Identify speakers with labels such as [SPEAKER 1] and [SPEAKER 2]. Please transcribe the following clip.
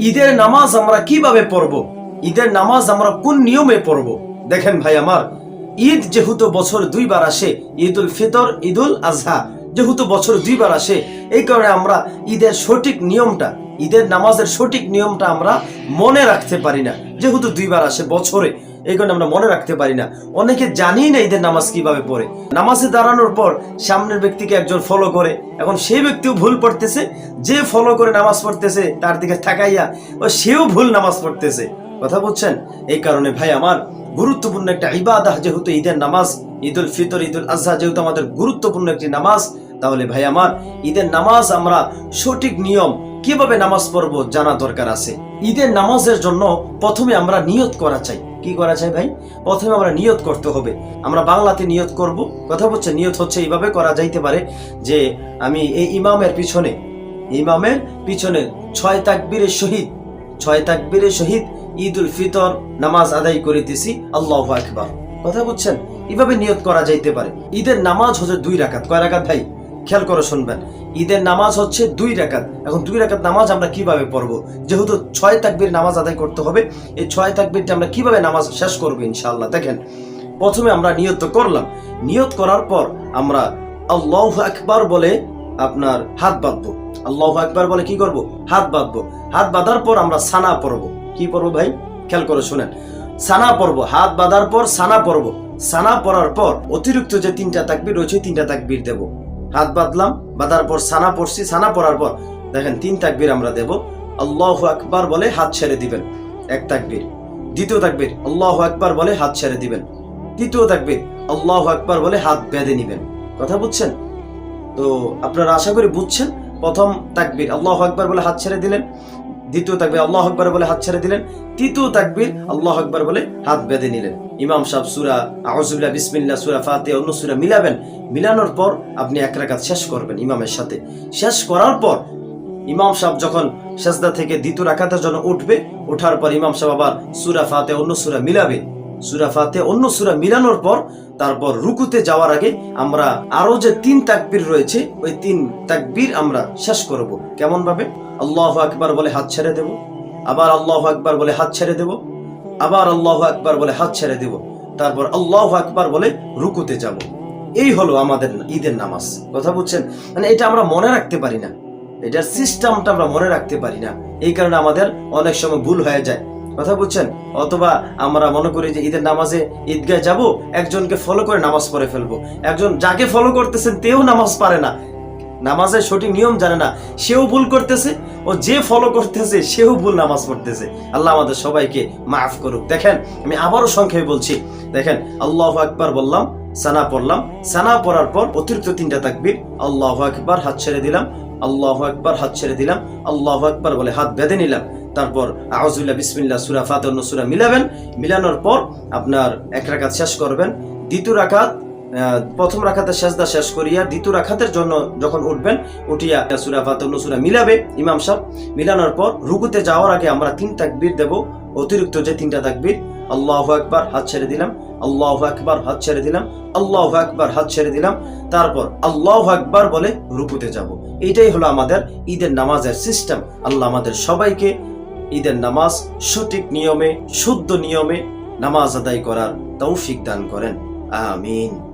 [SPEAKER 1] ঈদের নামাজ আমরা কীভাবে পড়ব? ঈদের নামাজ আমরা কোন নিয়মে পড়ব? দেখেন ভাই আমার, ঈদ যেহেতু বছর দুইবার আসে ঈদ উল ফিতর ঈদ উল আজহা যেহেতু বছর দুইবার আসে, এই কারণে আমরা ঈদের সঠিক নিয়মটা, ঈদের নামাজের সঠিক নিয়মটা আমরা মনে রাখতে পারি না। যেহেতু দুইবার আসে বছরে এই কারণে আমরা মনে রাখতে পারি না। অনেকে জানি না ঈদের নামাজ কীভাবে পড়ে। নামাজে দাঁড়ানোর পর সামনের ব্যক্তিকে একজন ফলো করে। এখন সেই ব্যক্তিও ভুল পড়তেছে। যে ফলো করে নামাজ পড়তেছে, তার দিকে তাকাইয়া, ও সেও ভুল নামাজ পড়তেছে। কথা বুঝছেন এই কারণে ভাই, আমার গুরুত্বপূর্ণ একটা ইবাদাহ যেহেতু ঈদের নামাজ ঈদ উল ফিতর ঈদ উল আজহা যেহেতু আমাদের গুরুত্বপূর্ণ একটি নামাজ, তাহলে ভাই, আমার ঈদের নামাজ আমরা সঠিক নিয়ম কীভাবে নামাজ পড়ব জানা দরকার আছে। ঈদের নামাজের জন্য প্রথমে আমরা নিয়ত করা চাই। কি করা চাই ভাই? প্রথমে আমরা নিয়ত করতে হবে। আমরা বাংলাতে নিয়ত করব। কথা বলছে নিয়ত হচ্ছে এইভাবে করা যাইতে পারে যে আমি এই ইমামের পিছনে ইমামের পিছনে ছয় তাকবীরের শহীদ, ছয় তাকবীরের শহীদ ঈদ উল ফিতর নামাজ আদায় করিতেছি। আল্লাহ আকবার। কথা বুঝছেন? এভাবে নিয়ত করা যাইতে পারে। ঈদের নামাজ হচ্ছে দুই রাকাত। কয় রাকাত ভাই? খেয়াল করে শুনবেন। ঈদের নামাজ হচ্ছে দুই রাকাত। এখন দুই রাকাত নামাজ আমরা কীভাবে পড়ব? যেহেতু ছয় তাকবীর নামাজ আদায় করতে হবে, এই ছয় তাকবীরটা আমরা কীভাবে নামাজ শেষ করব ইনশাআল্লাহ? দেখেন, প্রথমে আমরা নিয়ত করলাম। নিয়ত করার পর আমরা আল্লাহ আকবার বলে আপনার হাত বাঁধবো। আল্লাহ আকবার বলে কি করব? হাত বাঁধবো। হাত বাঁধার পর আমরা সানা পড়ব। কি পড়ব ভাই? খেয়াল করে শুনেন। সানা পড়ব। হাত বাঁধার পর সানা পড়ব। সানা পড়ার পর অতিরিক্ত যে তিনটা তাকবির রয়েছে, তিনটা তাকবির দেব। হাত বাঁধলাম, বাঁধার পর সানা পড়ছি সানা পড়ার পর দেখেন তিন তাকবির আমরা দেব। আল্লাহ আকবার বলে হাত ছেড়ে দিবেন, এক তাকবির। দ্বিতীয় তাকবির, আল্লাহ আকবার বলে হাত ছেড়ে দিবেন। তৃতীয় তাকবির, আল্লাহ আকবার বলে হাত বেঁধে নিবেন। কথা বুঝছেন? তো আপনারা আশা করি বুঝছেন, প্রথম তাকবির, আল্লাহ আকবার বলে হাত ছেড়ে দিলেন। দ্বিতীয় তাকবির আল্লাহ আকবার বলে হাত ছেড়ে দিলেন। তৃতীয় তাকবির আল্লাহ আকবার বলে হাত বেঁধে নিলেন। ইমাম সাহেব সুরা আউজুবিল্লাহ বিসমিল্লাহ, সুরা ফাতে অন্য সুরা মিলাবেন। মিলানোর পর আপনি এক রাকাত শেষ করবেন ইমামের সাথে। শেষ করার পর ইমাম সাহেব যখন সেজদা থেকে দ্বিতীয় রাকাতের জন্য উঠবে, ওঠার পর ইমাম সাহেব আবার সুরা ফাতে অন্য সুরা মিলাবে। সুরা ফাতে অন্য সুরা মিলানোর পর তারপর রুকুতে যাওয়ার আগে আমরা আরও যে তিন তাকবীর রয়েছে, ওই তিন তাকবীর আমরা শেষ করব। কেমন ভাবে আল্লাহ আকবার বলে হাত ছেড়ে দেব, আবার আল্লাহ আকবার বলে হাত ছেড়ে দেব, আবার আল্লাহ আকবার বলে হাত ছেড়ে দেব, তারপর আল্লাহ আকবার বলে রুকুতে যাব। এই হলো আমাদের ঈদের নামাজ। কথা বুঝছেন? মানে এটা আমরা মনে রাখতে পারি না। এটার সিস্টেমটা আমরা মনে রাখতে পারি না। এই কারণে আমাদের অনেক সময় ভুল হয়ে যায়। কথা বুঝছেন? অথবা আমরা মনে করি যে ঈদের নামাজে ঈদগায় যাব, একজনকে ফলো করে নামাজ পড়ে ফেলব। একজন যাকে ফলো করতেছেন, তেও নামাজ পারে না। নামাজের সঠিক নিয়ম জানে না সেও ভুল করতেছে ও যে ফলো করতেছে সেও ভুল নামাজ পড়তেছে। আল্লাহ আমাদের সবাইকে মাফ করুক। দেখেন আমি আবারও সংক্ষেপে বলছি দেখেন আল্লাহ আকবার বললাম সানা পড়লাম সানা পড়ার পর অতিরিক্ত তিনটা তাকবির আল্লাহ আকবার হাত ছেড়ে দিলাম আল্লাহ আকবার হাত ছেড়ে দিলাম আল্লাহ আকবার বলে হাত বেঁধে নিলাম। তারপর আউজুল্লাহ বিসমিল্লাহ সুরা ফাতে অন্য সুরা মিলাবেন মিলানোর পর আপনার এক রাকাত শেষ করবেন দ্বিতীয় আহ, প্রথম রাখাতে সেজদা শেষ করিয়া দ্বিতীয় রাখাতের জন্য যখন উঠবেন, উঠিয়া সুরা ফাতে সুরা মিলাবে ইমাম সাহেব। মিলানোর পর রুকুতে যাওয়ার আগে আমরা তিন তাকবীর দেব। অতিরিক্ত যে তিনটা তাকবীর, আল্লাহ একবার হাত ছেড়ে দিলাম, আল্লাহ একবার হাত ছেড়ে দিলাম, আল্লাহ একবার হাত ছেড়ে দিলাম, তারপর আল্লাহ আকবার বলে রুকুতে যাব। এটাই হলো আমাদের ঈদের নামাজের সিস্টেম আল্লাহ আমাদের সবাইকে ঈদের নামাজ সঠিক নিয়মে, শুদ্ধ নিয়মে নামাজ আদায় করার তৌফিক দান করেন। আমিন।